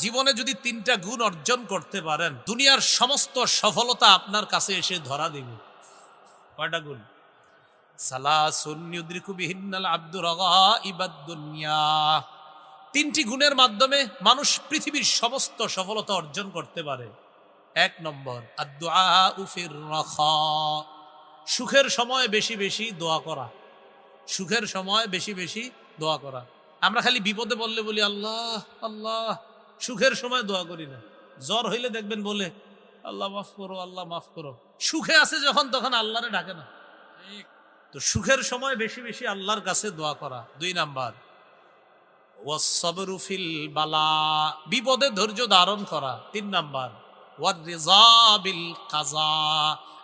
জীবনে যদি তিনটা গুণ অর্জন করতে পারেন, দুনিয়ার সমস্ত সফলতা আপনার কাছে এসে ধরা দিবে। কয়টা গুণ? তিনটি গুণের মাধ্যমে মানুষ পৃথিবীর সমস্ত সফলতা অর্জন করতে পারে। এক নম্বর সুখের সময় বেশি বেশি দোয়া করা। সুখের সময় বেশি বেশি দোয়া করা। আমরা খালি বিপদে বললে বলি, আল্লাহ আল্লাহ। সুখের সময় দোয়া করি না। জ্বর হইলে দেখবেন বলে, আল্লাহ মাফ করো, আল্লাহ মাফ করো। সুখে আছে যখন, তখন আল্লাহরে ডাকে না। তো সুখের সময় বেশি বেশি আল্লাহর কাছে দোয়া করা। দুই নাম্বার ওয়াসবরুফিল বালা বিপদে ধৈর্য ধারণ করা। তিন নাম্বার ওয়ার বিল কাজা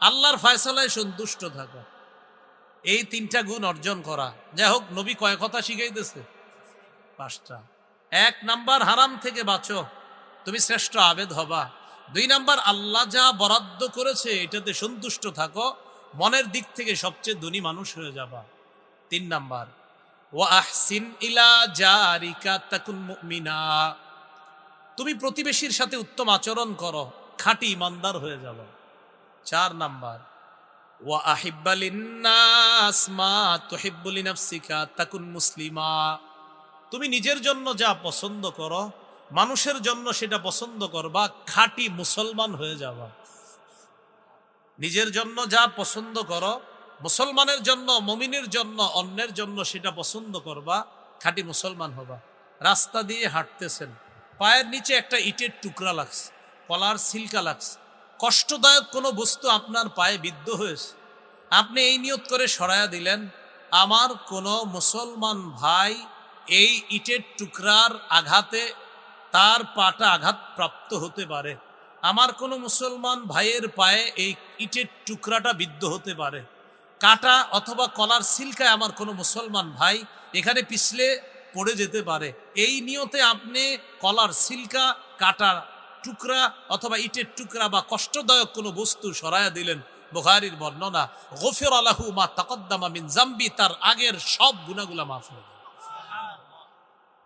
আল্লাহর ফয়সালায় সন্তুষ্ট থাকা। এই তিনটা গুণ অর্জন করা। যাই হোক, নবী কয় কথা শিখাইতেছে। পাঁচটা এক নাম্বার হারাম থেকে বাঁচো। তুমি শ্রেষ্ঠ আবেদ হবা। দুই নাম্বার, আল্লাহ যা বরাদ্দ করেছে, এটাতে সন্তুষ্ট থাকো। মনের দিক থেকে সবচেয়ে ধনী মানুষ হয়ে যাবা। তিন নাম্বার ও আহসিন ইলা জারিকা তাকুন মুমিনা। তুমি প্রতিবেশীর সাথে উত্তম আচরণ করো, খাঁটি ইমানদার হয়ে যাব। চার নাম্বার, ওয়া আহিব্বালিন্নাস মা তাকুন মুসলিমা। তুমি নিজের জন্য যা পছন্দ করো, মানুষের জন্য সেটা পছন্দ করবা, খাঁটি মুসলমান হয়ে যাবা। নিজের জন্য যা পছন্দ করো, মুসলমানের জন্য, মমিনের জন্য, অন্যের জন্য সেটা পছন্দ করবা, খাঁটি মুসলমান হবা। রাস্তা দিয়ে হাঁটতেছেন, পায়ের নিচে একটা ইটের টুকরা লাগছে, কলার সিলকা লাগছে। কষ্টদায়ক কোনো বস্তু আপনার পায়ে বিদ্ধ হয়েছে। আপনি এই নিয়ত করে সরায়া দিলেন, আমার কোনো মুসলমান ভাই এই ইটের টুকরার আঘাতে তার পাটা আঘাত প্রাপ্ত হতে পারে। আমার কোনো মুসলমান ভাইয়ের পায়ে এই ইটের টুকরাটা বিদ্ধ হতে পারে। কাটা অথবা কলার সিলকায় আমার কোনো মুসলমান ভাই এখানে পিছলে পড়ে যেতে পারে। এই নিয়তে আপনি কলার সিলকা, কাটা টুকরা অথবা ইটের টুকরা বা কষ্টদায়ক কোনো বস্তু সরায়া দিলেন বুখারির বর্ণনা গফির আলাহু মা তাকদ্দামা মিন জাম্বি তার আগের সব গুণাগুলা মাফ হয়ে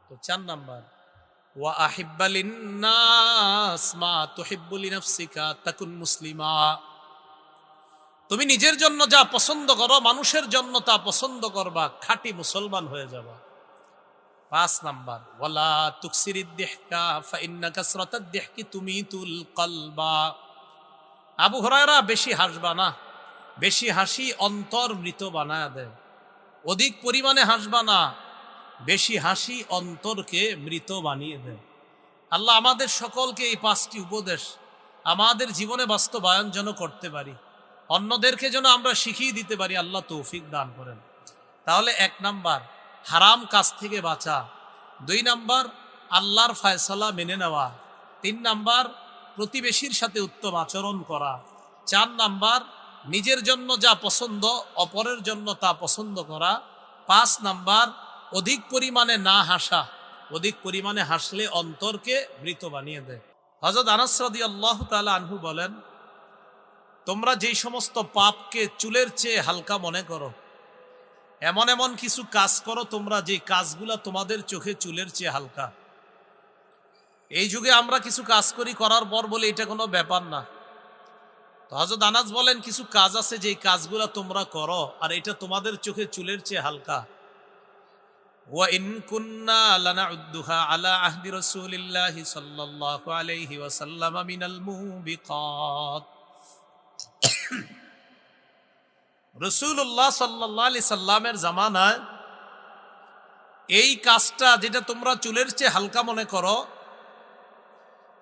তো চার নাম্বার, ওয়া আহিব্বালিন নাস মা তুহিব্বুলি নাফসিকা তাকুন মুসলিমা। তুমি নিজের জন্য যা পছন্দ করো, মানুষের জন্য তা পছন্দ করবা, খাঁটি মুসলমান হয়ে যাবা। পাঁচ নাম্বার, ওয়ালা তুকসিরিদ দিহকা ফাইন্না কাসরাতাদ দিহকি তুমিতুল কলবা। আবু হুরায়রা বেশি হাসবা না, বেশি হাসি অন্তর মৃত বানায় দেয়। অধিক পরিমাণে হাসবা না বেশি হাসি অন্তরকে মৃত বানিয়ে দেয়। আল্লাহ আমাদের সকলকে এই পাঁচটি উপদেশ আমাদের জীবনে বাস্তবায়ন যেন করতে পারি। অন্যদেরকে যেন আমরা শিখিয়ে দিতে পারি, আল্লাহ তৌফিক দান করেন। তাহলে এক নাম্বার, হারাম কাজ থেকে বাঁচা। দুই নাম্বার, আল্লাহর ফায়সালা মেনে নেওয়া। তিন নাম্বার, প্রতিবেশীর সাথে উত্তম আচরণ করা। চার নাম্বার, নিজের জন্য যা পছন্দ, অপরের জন্য তা পছন্দ করা। পাঁচ নাম্বার অধিক পরিমাণে না হাসা, অধিক পরিমাণে হাসলে অন্তরকে মৃত বানিয়ে দেয়। হজরত আনাসরদি আল্লাহ তালা আনহু বলেন, তোমরা যেই সমস্ত পাপকে চুলের চেয়ে হালকা মনে করো, এমন এমন কিছু কাজ করো তোমরা যে কাজগুলা তোমাদের চোখে চুলের চেয়ে হালকা। এই যুগে আমরা কিছু কাজ করি, করার পর বলে এটা কোনো ব্যাপার না। তো হজরত আনাজ বলেন, কিছু কাজ আছে যে কাজগুলা তোমরা করো, আর এটা তোমাদের চোখে চুলের চেয়ে হালকা। وإن كنا لنعدها على عهد رسول الله صلى الله عليه وسلم من الموبقات রসুল্লাহ সাল্লাহ আলি সাল্লামের জামানায় এই কাজটা যেটা তোমরা চুলের চেয়ে হালকা মনে করো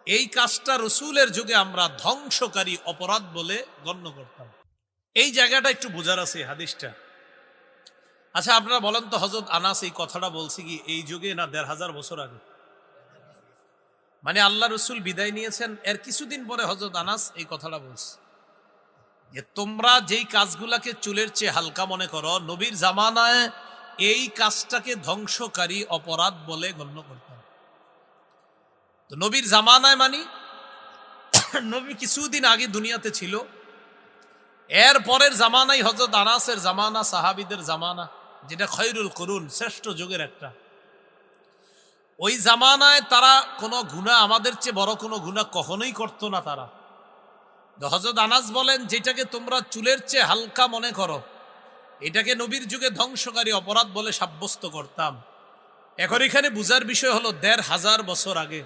এই কাজটা রসুলের যুগে আমরা ধ্বংসকারী অপরাধ বলে গণ্য করতাম এই জায়গাটা একটু বোঝার আছে এই হাদিসটা আচ্ছা আপনারা বলেন তো হজরত আনাস এই কথাটা বলছি কি এই যুগে না দেড় হাজার বছর আগে? মানে আল্লাহ রসুল বিদায় নিয়েছেন, এর কিছুদিন পরে হজরত আনাস এই কথাটা বলছে। যে তোমরা যেই কাজগুলাকে চুলের চেয়ে হালকা মনে করো, নবীর জামানায় এই কাজটাকে ধ্বংসকারী অপরাধ বলে গণ্য করতাম তো নবীর জামানায় মানি, নবী কিছুদিন আগে দুনিয়াতে ছিল, এর পরের জামানাই হজরত আনাসের জামানা, সাহাবিদের জামানা। যেটা খৈরুল করুন, শ্রেষ্ঠ যুগের একটা। ওই জামানায় তারা কোনো গুণা, আমাদের চেয়ে বড় কোনো গুণা কখনোই করতো না তারা। হজরত আনাস বলেন, যেটাকে তোমরা চুলের চেয়ে হালকা মনে করো, এটাকে নবীর যুগে ধ্বংসকারী অপরাধ বলে সাব্যস্ত করতাম। এখন এখানে বুঝার বিষয় হলো, দেড় হাজার বছর আগে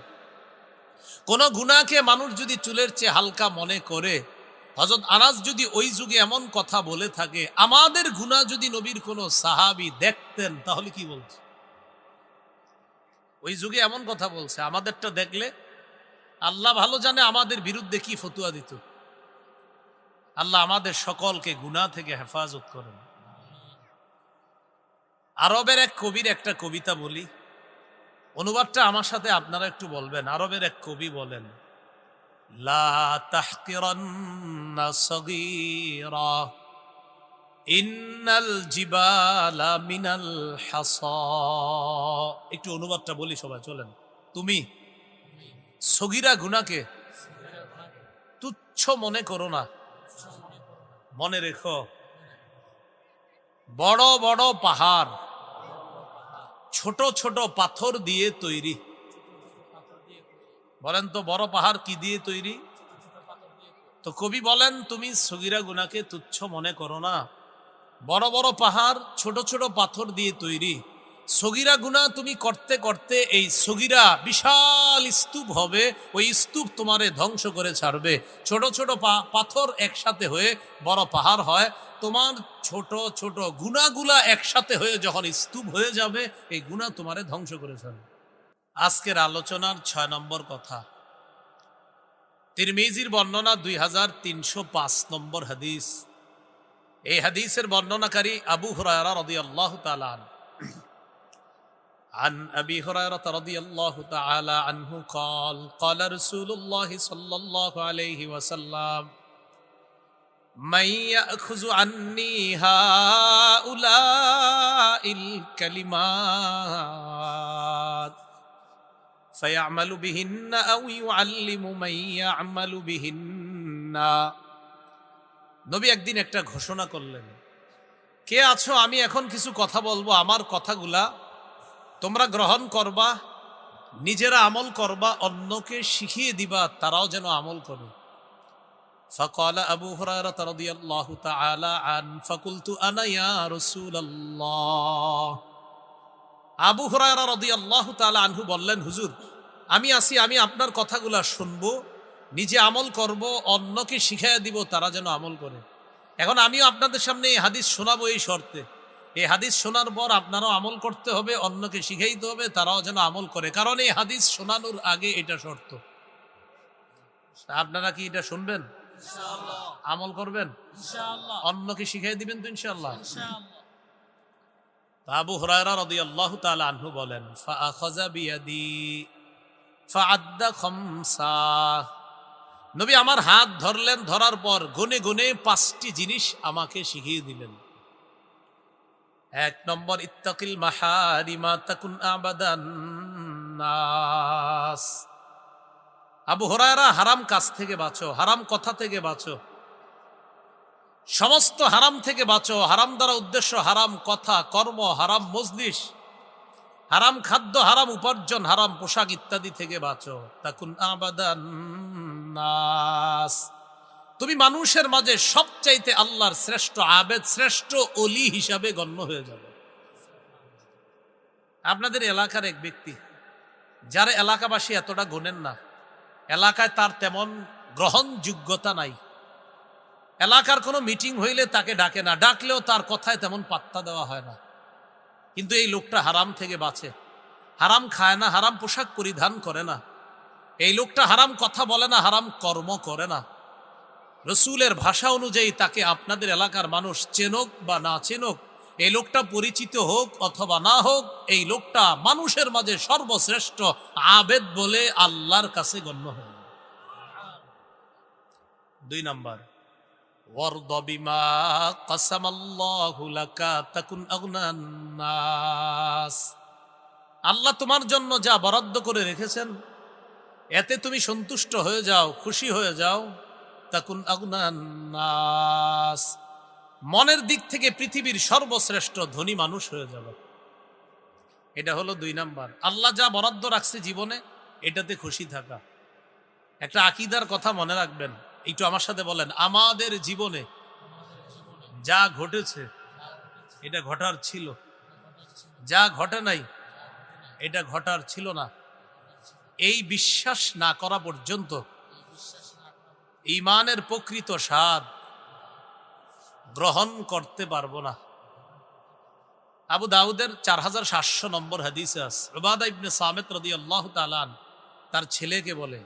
কোন গুণাকে মানুষ যদি চুলের চেয়ে হালকা মনে করে হজরত আনাস যদি ওই যুগে এমন কথা বলে থাকে, আমাদের গুণা যদি নবীর কোনো সাহাবি দেখতেন, তাহলে কি বলছে? ওই যুগে এমন কথা বলছে, আমাদেরটা দেখলে আল্লাহ ভালো জানে আমাদের বিরুদ্ধে কি ফতুয়া দিত। আল্লাহ আমাদের সকলকে গুণা থেকে হেফাজত করেন। আরবের এক কবির একটা কবিতা বলি। অনুবাদটা আমার সাথে আপনারা একটু বলবেন। আরবের এক কবি বলেন লা তাহকিরান্না সগীরা। ইন্নাল জিবালা মিনাল হাসা। একটু অনুবাদটা বলি সবাই, চলেন। তুমি সগিরা গুনাকে তুচ্ছ মনে করো না। মনে রেখো। বড় বড় পাহাড়, ছোট ছোট পাথর দিয়ে তৈরি। বলেন তো, বড় পাহাড় কি দিয়ে তৈরি? তো কবি বলেন, তুমি সগিরা গুনাকে তুচ্ছ মনে করো না। বড় বড় পাহাড় ছোট ছোট পাথর দিয়ে তৈরি। সগিরা গুণা তুমি করতে করতে এই সগিরা বিশাল স্তূপ হবে। ওই স্তূপ তোমারে ধ্বংস করে ছাড়বে। ছোট ছোট পাথর একসাথে হয়ে বড় পাহাড় হয়। তোমার ছোট ছোট গুণাগুলা একসাথে হয়ে যখন স্তূপ হয়ে যাবে, এই গুণা তোমারে ধ্বংস করে ছাড়বে। আজকের আলোচনার ছয় নম্বর কথা তিরমিজির বর্ণনা দুই হাজার তিনশো পাঁচ নম্বর হাদিস এই হাদিসের বর্ণনাকারী আবু হুরায়রা রাদিয়াল্লাহু তাআলা আনহু। عن ابي هريره رضي الله تعالى عنه قال قال رسول الله صلى الله عليه وسلم من ياخذ عني هؤلاء الكلمات فيعمل بهن او يعلم من يعمل بهن নবী একদিন একটা ঘোষণা করলেন কে আছো আমি এখন কিছু কথা বলবো আমার কথাগুলা তোমরা গ্রহণ করবা নিজেরা আমল করবা অন্যকে শিখিয়ে দিবা তারাও যেন আমল করে فقال أبو هريرة رضي الله تعالى عنه فقلت أنا يا رسول الله আবু হুরায়রা রাদিয়াল্লাহু তাআলা আনহু বললেন হুজুর আমি আসি আমি আপনার কথাগুলা শুনব নিজে আমল করব অন্যকে শিখাইয়া দিব তারা যেন আমল করে। এখন আমিও আপনাদের সামনে এই হাদিস শোনাবো এই শর্তে। এই হাদিস শোনার পর আপনারাও আমল করতে হবে অন্যকে শিখাইতে হবে তারাও যেন আমল করে। কারণ এই হাদিস শোনানোর আগে এটা শর্ত। আপনারা কি এটা শুনবেন? আমল করবেন? অন্যকে শিখাই দিবেন তো ইনশাআল্লাহ? তা আবু হুরায়রা রাদিয়াল্লাহু তাআলা আনহু বলেন নবী আমার হাত ধরলেন, ধরার পর গুনে গুনে পাঁচটি জিনিস আমাকে শিখিয়ে দিলেন। এক নম্বর, ইত্তাকিল মাহারিমা তাকুন আবাদান আবু হরায়রা, হারাম কাজ থেকে বাঁচো, হারাম কথা থেকে বাঁচো। সমস্ত হারাম থেকে বাঁচো। হারাম দ্বারা উদ্দেশ্য হারাম, কথা, কর্ম, হারাম মজলিস। হারাম খাদ্য, হারাম উপার্জন, হারাম পোশাক ইত্যাদি থেকে বাঁচো। তাকুন আবাদান নাস। তুমি মানুষের মাঝে সবচাইতে আল্লাহর শ্রেষ্ঠ আবেদ, শ্রেষ্ঠ অলি হিসাবে গণ্য হয়ে যাবে। আপনাদের এলাকার এক ব্যক্তি, যারা এলাকাবাসী এতটা গোনেন না। এলাকায় তার তেমন গ্রহণযোগ্যতা নাই। এলাকার কোনো মিটিং হইলে তাকে ডাকে না। ডাকলেও তার কথায় তেমন পাত্তা দেওয়া হয় না। কিন্তু এই লোকটা হারাম থেকে বাঁচে। হারাম খায় না, হারাম পোশাক পরিধান করে না। এই লোকটা হারাম কথা বলে না, হারাম কর্ম করে না। রসুলের ভাষা অনুযায়ী তাকে আপনাদের এলাকার মানুষ চেনক বা না চেনক, এই লোকটা পরিচিত হোক অথবা না হোক, এই লোকটা মানুষের মাঝে সর্বশ্রেষ্ঠ আবেদ বলে আল্লাহর কাছে গণ্য হয় দুই নাম্বার। ওয়ারদ বিমা কাসামাল্লাহু লাকা তাকুন আগনান নাস। আল্লাহ তোমার জন্য যা বরাদ্দ করে রেখেছেন, এতে তুমি সন্তুষ্ট হয়ে যাও, খুশি হয়ে যাও, তাকুন আগনান নাস। মনের দিক থেকে পৃথিবীর সর্বশ্রেষ্ঠ ধনী মানুষ হয়ে যাবে। এটা হলো দুই নাম্বার। আল্লাহ যা বরাদ্দ রাখছে জীবনে, এটাতে খুশি থাকা। একটা আকিদার কথা মনে রাখবেন একটু আমার সাথে বলেন, আমাদের জীবনে যা ঘটেছে, এটা ঘটার ছিল। যা ঘটে নাই, এটা ঘটার ছিল না। এই বিশ্বাস না করা পর্যন্ত ইমানের প্রকৃত স্বাদ গ্রহণ করতে পারব না। আবু দাউদের চার হাজার সাতশো নম্বর হাদিস রবাদা ইবনে সামেত রদি আল্লাহ তালান তার ছেলেকে বলে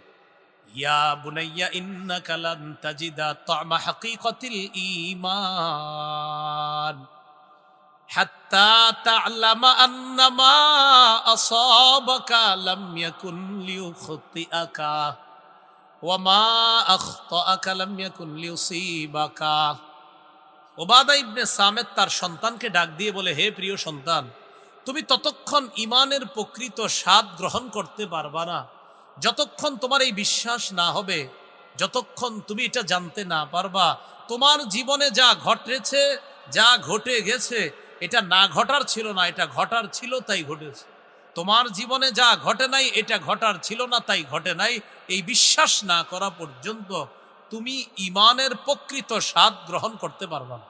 ইয়া বুনাইয়া, ইন্নাকা লান তাজিদা তা'মা হাকীকাতিল ঈমান হাত্তা তা'লামা আন্নামা আসাবাকা লাম ইয়াকুন লিয়ুখতিআকা ওয়া মা আখতাআকা লাম ইয়াকুন লিয়ুসিবাকা ওবাদা ইবনে সামেদ তার সন্তানকে ডাক দিয়ে বলে, হে প্রিয় সন্তান, তুমি ততক্ষণ ইমানের প্রকৃত স্বাদ গ্রহণ করতে পারবা না। যতক্ষণ তোমার এই বিশ্বাস না হবে, যতক্ষণ তুমি এটা জানতে না পারবা, তোমার জীবনে যা ঘটেছে, যা ঘটে গেছে, এটা না ঘটার ছিল না, এটা ঘটার ছিল তাই ঘটেছে। তোমার জীবনে যা ঘটে নাই, এটা ঘটার ছিল না, তাই ঘটে নাই। এই বিশ্বাস না করা পর্যন্ত তুমি ইমানের প্রকৃত স্বাদ গ্রহণ করতে পারবা না।